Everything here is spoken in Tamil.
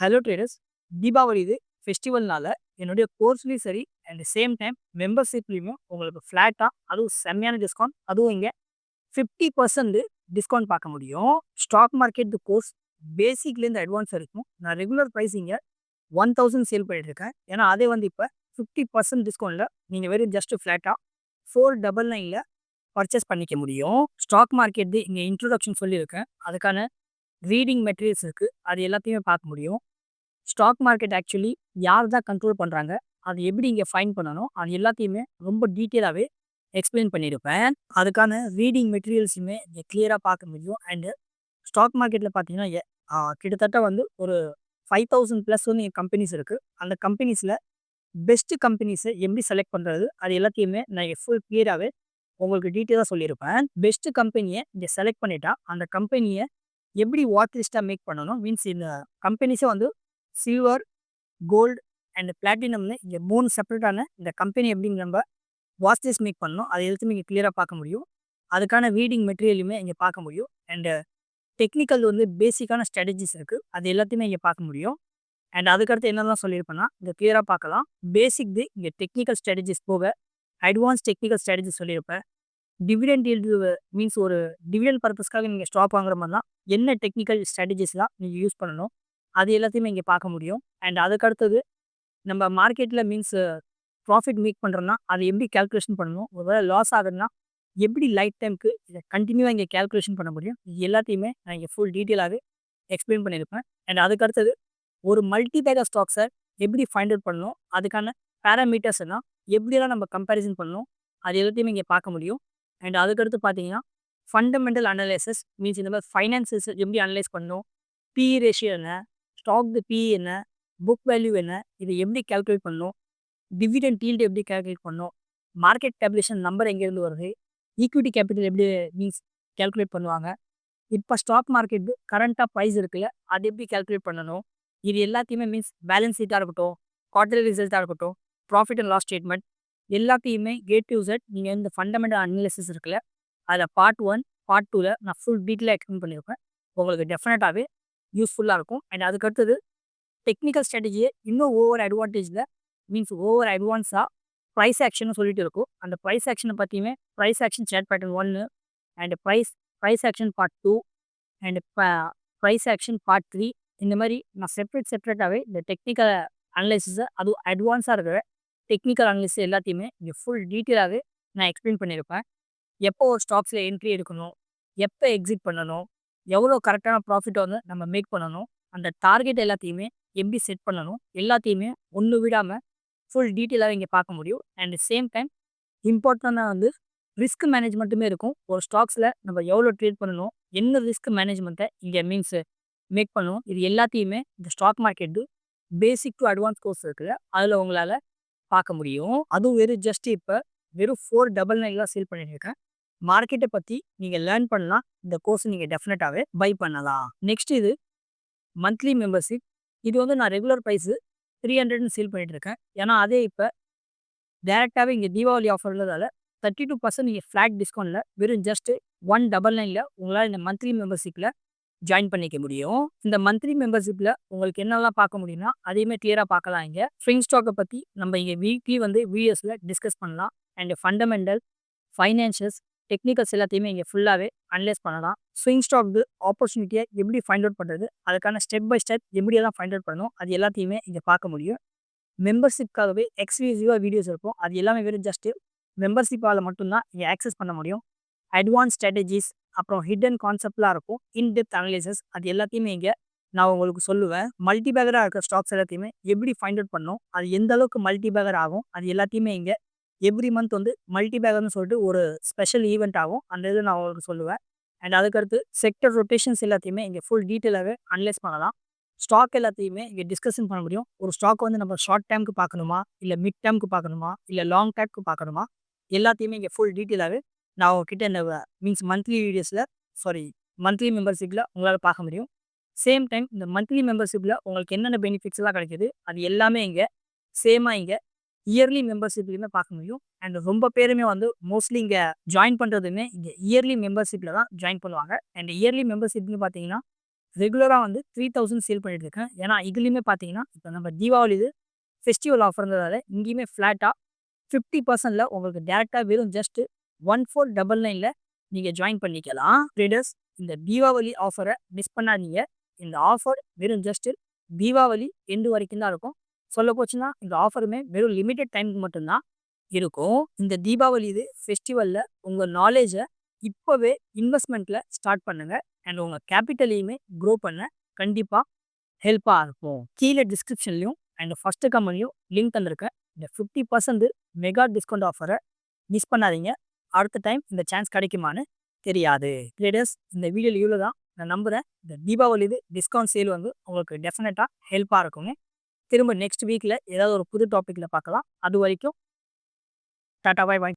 ஹலோ ட்ரேடர்ஸ் தீபாவளி இது ஃபெஸ்டிவல்னால என்னுடைய கோர்ஸ்லேயும் சரி அண்ட் சேம் டைம் மெம்பர்ஷிப்லேயுமே உங்களுக்கு ஃப்ளாட்டாக அதுவும் செம்மையான டிஸ்கவுண்ட் அதுவும் இங்கே ஃபிஃப்டி பர்சன்ட் டிஸ்கவுண்ட் பார்க்க முடியும். ஸ்டாக் மார்க்கெட் கோர்ஸ் பேசிக்லேருந்து அட்வான்ஸ் இருக்கும். நான் ரெகுலர் ப்ரைஸ் இங்கே ஒன் தௌசண்ட் சேல் பண்ணிட்டுருக்கேன். ஏன்னா அதே வந்து இப்போ ஃபிஃப்டி பர்சன்ட் டிஸ்கவுண்ட்டில் நீங்கள் வெறும் ஜஸ்ட் ஃப்ளாட்டாக ஃபோர் டபுள் நைனில் பர்ச்சேஸ் பண்ணிக்க முடியும். ஸ்டாக் மார்க்கெட் இங்கே இன்ட்ரொடக்ஷன் சொல்லியிருக்கேன். அதுக்கான ரீடிங் மெட்டீரியல்ஸ் இருக்குது அது எல்லாத்தையுமே பார்க்க முடியும். ஸ்டாக் மார்க்கெட் ஆக்சுவலி யார் தான் கண்ட்ரோல் பண்ணுறாங்க அது எப்படி இங்கே ஃபைன் பண்ணணும் அது எல்லாத்தையுமே ரொம்ப டீட்டெயிலாகவே எக்ஸ்பிளைன் பண்ணியிருப்பேன். அதுக்கான ரீடிங் மெட்டீரியல்ஸுமே இங்கே கிளியராக பார்க்க முடியும். அண்டு ஸ்டாக் மார்க்கெட்டில் பார்த்தீங்கன்னா கிட்டத்தட்ட வந்து ஒரு ஃபைவ் தௌசண்ட் ப்ளஸ் வந்து கம்பெனிஸ் இருக்குது அந்த கம்பெனிஸில் பெஸ்ட்டு கம்பெனிஸை எப்படி செலக்ட் பண்ணுறது அது எல்லாத்தையுமே நான் ஃபுல் கிளியராகவே உங்களுக்கு டீட்டெயிலாக சொல்லியிருப்பேன். பெஸ்ட்டு கம்பெனியை இங்கே செலக்ட் பண்ணிட்டா அந்த கம்பெனியை எப்படி வாட் லிஸ்ட்டாக மேக் பண்ணணும்? மீன்ஸ் இந்த கம்பெனிஸே வந்து சில்வர் கோல்டு அண்ட் பிளாட்டினம்னு இங்கே மூணு செப்பரேட்டான இந்த கம்பெனி எப்படிங்க நம்ம வாட்ச் லிஸ்ட் மேக் பண்ணணும்? அதை எல்லாத்தையுமே இங்கே கிளியராக பார்க்க முடியும். அதுக்கான ரீடிங் மெட்டீரியலுமே இங்கே பார்க்க முடியும். அண்டு டெக்னிக்கல் வந்து பேசிக்கான ஸ்ட்ராட்டஜிஸ் இருக்குது அது எல்லாத்தையுமே இங்கே பார்க்க முடியும். அண்ட் அதுக்கடுத்து என்னெல்லாம் சொல்லியிருப்பேன்னா இங்கே கிளியராக பார்க்கலாம். பேசிக் தி இங்கே டெக்னிக்கல் ஸ்ட்ராட்டஜிஸ் போக அட்வான்ஸ் டெக்னிக்கல் ஸ்ட்ராட்டஜி சொல்லியிருப்பேன். டிவிடெண்ட் yield மீன்ஸ் ஒரு டிவிடெண்ட் பர்பஸ்க்காக நீங்கள் ஸ்டாக் வாங்குற மாதிரிலாம் என்ன டெக்னிக்கல் ஸ்ட்ராட்டஜிஸ்லாம் நீங்கள் யூஸ் பண்ணணும் அது எல்லாத்தையுமே இங்கே பார்க்க முடியும். அண்ட் அதுக்கடுத்தது நம்ம மார்க்கெட்டில் மீன்ஸ் ப்ராஃபிட் மேக் பண்ணுறோன்னா அதை எப்படி கேல்குலேஷன் பண்ணணும்? ஒருவேளை லாஸ் ஆகுதுன்னா எப்படி லைஃப் டைமுக்கு இதை கண்டினியூவாக இங்கே கேல்குலேஷன் பண்ண முடியும்? இது எல்லாத்தையுமே நான் இங்கே ஃபுல் டீட்டெயிலாகவே எக்ஸ்பிளைன் பண்ணியிருப்பேன். அண்ட் அதுக்கடுத்தது ஒரு மல்டி பேக்கர் ஸ்டாக்ஸை எப்படி ஃபைண்ட் அவுட் பண்ணணும்? அதுக்கான பேராமீட்டர்ஸ் எல்லாம் எப்படியெல்லாம் நம்ம கம்பேரிசன் பண்ணணும்? அது எல்லாத்தையுமே இங்கே பார்க்க முடியும். அண்ட் அதுக்கடுத்து பார்த்தீங்கன்னா ஃபண்டமெண்டல் அனலைசஸ் மீன்ஸ் இந்த மாதிரி ஃபைனான்சஸ் எப்படி அனலைஸ் பண்ணணும்? பிஇ ரேஷியோ என்ன? ஸ்டாக் தி பி என்ன? புக் வேல்யூ என்ன? இதை எப்படி கால்குலேட் பண்ணணும்? டிவிடெண்ட் டீல்டு எப்படி கால்குலேட் பண்ணணும்? மார்க்கெட் கேபிலேஷன் நம்பர் எங்கேருந்து வருது? ஈக்விட்டி கேபிட்டல் எப்படி மீன்ஸ் கால்குலேட் பண்ணுவாங்க? இப்போ ஸ்டாக் மார்க்கெட் கரண்ட்டாக ப்ரைஸ் இருக்குல்ல அது எப்படி கால்குலேட் பண்ணணும்? இது எல்லாத்தையுமே மீன்ஸ் பேலன்ஸ் ஷீட்டாக இருக்கட்டும் குவார்டர்லி ரிசல்ட்டாக இருக்கட்டும் ப்ராஃபிட் அண்ட் லாஸ் ஸ்டேட்மெண்ட் எல்லாத்தையுமே கேட் டு செட் நீங்கள் இந்த ஃபண்டமெண்டல் அனாலிசிஸ் இருக்குல்ல அதில் பார்ட் ஒன் பார்ட் டூவில் நான் ஃபுல் டீட்டெயிலாக எக்ஸ்பிளைன் பண்ணியிருப்பேன். உங்களுக்கு டெஃபினட்டாகவே யூஸ்ஃபுல்லாக இருக்கும். அண்ட் அதுக்கடுத்தது டெக்னிக்கல் ஸ்ட்ராட்டஜியை இன்னும் ஓவர் அட்வான்டேஜில் மீன்ஸ் ஓவர் அட்வான்ஸாக ப்ரைஸ் ஆக்ஷன் சொல்லிட்டு இருக்கும். அந்த ப்ரைஸ் ஆக்ஷனை பற்றியுமே ப்ரைஸ் ஆக்ஷன் சேட் பேட்டர்ன் ஒன்று and price price action part two and price action part three இந்த மாதிரி நான் செப்பரேட் செப்பரேட்டாகவே இந்த டெக்னிக்கல் அனலைசிஸை அதுவும் அட்வான்ஸாக இருக்கிற டெக்னிக்கல் அனலிசிஸ் எல்லாத்தையுமே இங்கே ஃபுல் டீட்டெயிலாகவே நான் எக்ஸ்பிளைன் பண்ணியிருப்பேன். எப்போ ஒரு ஸ்டாக்ஸில் என்ட்ரி எடுக்கணும்? எப்போ எக்ஸிட் பண்ணணும்? எவ்வளோ கரெக்டான ப்ராஃபிட் வந்து நம்ம மேக் பண்ணணும்? அந்த டார்கெட் எல்லாத்தையுமே எப்படி செட் பண்ணணும்? எல்லாத்தையுமே ஒன்று விடாமல் ஃபுல் டீட்டெயிலாக இங்கே பார்க்க முடியும். அண்ட் சேம் டைம் இம்பார்ட்டண்ட்டாக வந்து ரிஸ்க் மேனேஜ்மெண்ட்டுமே இருக்கும். ஒரு ஸ்டாக்ஸில் நம்ம எவ்வளோ ட்ரேட் பண்ணணும்? என்ன ரிஸ்க் மேனேஜ்மெண்ட்டை இங்கே மீன்ஸ் மேக் பண்ணணும்? இது எல்லாத்தையுமே இந்த stock market basic to advance course இருக்குது அதில் உங்களால் பார்க்க முடியும். அதுவும் வெறும் ஜஸ்ட் இப்போ வெறும் ஃபோர் டபுள் நைன்லாம் சேல் பண்ணிட்டு இருக்கேன் மார்க்கெட்டை பற்றி நீங்கள் லேர்ன் பண்ணலாம். இந்த கோர்ஸ் நீங்கள் டெஃபினட்டாகவே பை பண்ணலாம். நெக்ஸ்ட் இது மந்த்லி மெம்பர்ஷிப் இது வந்து நான் ரெகுலர் ப்ரைஸு த்ரீ ஹண்ட்ரட்னு சேல் பண்ணிட்டு இருக்கேன் ஏன்னா அதே இப்போ டேரெக்டாகவே இங்கே தீபாவளி ஆஃபர் உள்ளதால் தேர்ட்டி டூ பர்சன்ட் நீங்கள் ஃப்ளாட் டிஸ்கவுண்ட்டில் வெறும் ஜஸ்ட்டு ஒன் டபுள் நைனில் உங்களால் இந்த மந்த்லி மெம்பர்ஷிப்பில் ஜாயின் பண்ணிக்க முடியும். இந்த மந்த்லி மெம்பர்ஷிப்பில் உங்களுக்கு என்னெல்லாம் பார்க்க முடியும்னா அதையுமே கிளியராக பார்க்கலாம் இங்கே. ஃப்ரிங் ஸ்டாக்கை பற்றி நம்ம இங்கே வீக்லி வந்து வீடியோஸில் டிஸ்கஸ் பண்ணலாம். அண்ட் ஃபண்டமெண்டல் ஃபைனான்ஷியல்ஸ் டெக்னிக்கல்ஸ் எல்லாத்தையுமே இங்கே ஃபுல்லாகவே அனலைஸ் பண்ணலாம். ஸ்விங் ஸ்டாக்கு ஆப்பர்ச்சுனிட்டியை எப்படி ஃபைண்ட் அவுட் பண்ணுறது அதுக்கான ஸ்டெப் பை ஸ்டெப் எப்படியெல்லாம் ஃபைண்ட் அவுட் பண்ணணும் அது எல்லாத்தையுமே இங்கே பார்க்க முடியும். மெம்பர்ஷிப்காகவே எக்ஸ்க்ளூசிவாக வீடியோஸ் இருக்கும். அது எல்லாமே வெறும் ஜஸ்ட்டு மெம்பர்ஷிப்பால் மட்டும்தான் இங்கே ஆக்சஸ் பண்ண முடியும். அட்வான்ஸ் ஸ்ட்ராட்டஜிஸ் அப்புறம் ஹிடன் கான்செப்ட்லாம் இருக்கும். இன்டெப்த் அனலிசிஸ் அது எல்லாத்தையுமே இங்கே நான் உங்களுக்கு சொல்லுவேன். மல்டி பேக்கராக இருக்கிற ஸ்டாக்ஸ் எல்லாத்தையுமே எப்படி ஃபைண்ட் அவுட் பண்ணணும் அது எந்த அளவுக்கு மல்டிபேகர் ஆகும் அது எல்லாத்தையுமே இங்கே எவ்ரி மந்த் வந்து மல்டிபேகர்னு சொல்லிட்டு ஒரு ஸ்பெஷல் ஈவெண்ட் ஆகும். அந்த இது நான் உங்களுக்கு சொல்லுவேன். அண்ட் அதுக்கடுத்து செக்டர் ரொட்டேஷன்ஸ் எல்லாத்தையுமே இங்கே ஃபுல் டீட்டெயிலாகவே அனலைஸ் பண்ணலாம். ஸ்டாக் எல்லாத்தையுமே இங்கே டிஸ்கஷன் பண்ண முடியும். ஒரு ஸ்டாக் வந்து நம்ம ஷார்ட் டைமுக்கு பார்க்கணுமா? இல்லை மிட் டைமுக்கு பார்க்கணுமா? இல்லை லாங் டைமுக்கு பார்க்கணுமா? எல்லாத்தையுமே இங்கே ஃபுல் டீட்டெயிலாகவே நான் உங்ககிட்ட இந்த மீன்ஸ் மந்த்லி வீடியோஸில் சாரி மந்த்லி மெம்பர்ஷிப்பில் உங்களால் பார்க்க முடியும். சேம் டைம் இந்த மந்த்லி மெம்பர்ஷிப்பில் உங்களுக்கு என்னென்ன பெனிஃபிட்ஸ் எல்லாம் அது எல்லாமே இங்கே சேமாக இங்கே இயர்லி மெம்பர்ஷிப்லையுமே பார்க்க முடியும். அண்ட் ரொம்ப பேருமே வந்து மோஸ்ட்லி இங்கே ஜாயின் பண்ணுறதுமே இங்கே இயர்லி மெம்பர்ஷிப்பில் தான் ஜாயின் பண்ணுவாங்க. அண்ட் இயர்லி மெம்பர்ஷிப்னு பார்த்தீங்கன்னா ரெகுலராக வந்து த்ரீ தௌசண்ட் சேல் பண்ணிட்டு இருக்கேன். ஏன்னா இதுலேயுமே பார்த்தீங்கன்னா இப்போ நம்ம தீபாவளி இது ஃபெஸ்டிவல் ஆஃபர்ன்றதால இங்கேயுமே ஃப்ளாட்டாக ஃபிஃப்டி பர்சன்டில் உங்களுக்கு டேரெக்டாக வெறும் ஜஸ்ட்டு ஒன் ஃபோர் டபுள் நைனில் நீங்கள் ஜாயின் பண்ணிக்கலாம். ட்ரேடர்ஸ் இந்த தீபாவளி ஆஃபரை மிஸ் பண்ணாதீங்க. இந்த ஆஃபர் வெறும் ஜஸ்ட் தீபாவளி எண்டு வரைக்கும் தான் இருக்கும். சொல்ல போச்சுன்னா இந்த ஆஃபருமே வெறும் லிமிட்டெட் டைமுக்கு மட்டும்தான் இருக்கும். இந்த தீபாவளி இது ஃபெஸ்டிவலில் உங்கள் நாலேஜை இப்போவே இன்வெஸ்ட்மெண்ட்டில் ஸ்டார்ட் பண்ணுங்கள் அண்ட் உங்கள் கேபிட்டலையுமே க்ரோ பண்ண கண்டிப்பாக ஹெல்ப்பாக இருக்கும். கீழே டிஸ்கிரிப்ஷன்லையும் அண்ட் ஃபஸ்ட்டு கம்பெனியும் லிங்க் தந்திருக்கேன். இந்த ஃபிஃப்டி பர்சன்ட் மெகா டிஸ்கவுண்ட் ஆஃபரை மிஸ் பண்ணாதீங்க. அடுத்த டைம் இந்த சான்ஸ் கிடைக்குமான்னு தெரியாது. ட்ரேடர்ஸ் இந்த வீடியோவில் இவ்வளோ தான் நான் நம்புகிறேன் இந்த தீபாவளி இது டிஸ்கவுண்ட் சேல் வந்து உங்களுக்கு டெஃபினட்டாக ஹெல்ப்பாக இருக்குங்க. திரும்ப நெக்ஸ்ட் வீக்கில் ஏதாவது ஒரு புது டாப்பிக்கில் பார்க்கலாம். அது வரைக்கும் டாட்டா பாய் பாய்.